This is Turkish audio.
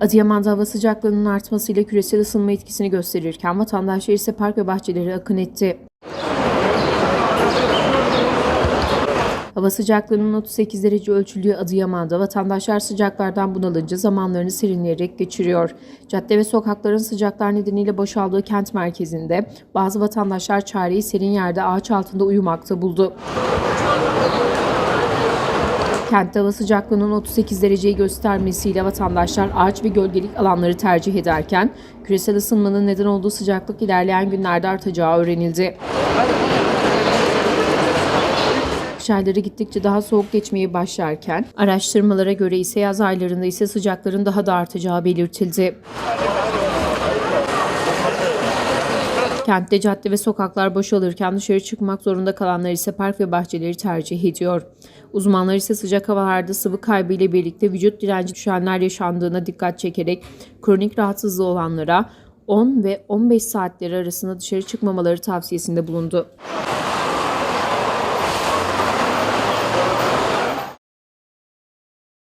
Adıyaman'da hava sıcaklığının artmasıyla küresel ısınma etkisini gösterirken vatandaşlar ise park ve bahçelere akın etti. Hava sıcaklığının 38 derece ölçüldüğü Adıyaman'da vatandaşlar sıcaklardan bunalınca zamanlarını serinleyerek geçiriyor. Cadde ve sokakların sıcaklar nedeniyle boşaldığı kent merkezinde bazı vatandaşlar çareyi serin yerde ağaç altında uyumakta buldu. Kentte hava sıcaklığının 38 dereceyi göstermesiyle vatandaşlar ağaç ve gölgelik alanları tercih ederken küresel ısınmanın neden olduğu sıcaklık ilerleyen günlerde artacağı öğrenildi. Ayları gittikçe daha soğuk geçmeye başlarken araştırmalara göre ise yaz aylarında ise sıcakların daha da artacağı belirtildi. Kentte cadde ve sokaklar boşalırken dışarı çıkmak zorunda kalanlar ise park ve bahçeleri tercih ediyor. Uzmanlar ise sıcak havalarda sıvı kaybı ile birlikte vücut direnci düşenler yaşandığına dikkat çekerek kronik rahatsızlığı olanlara 10 ve 15 saatleri arasında dışarı çıkmamaları tavsiyesinde bulundu.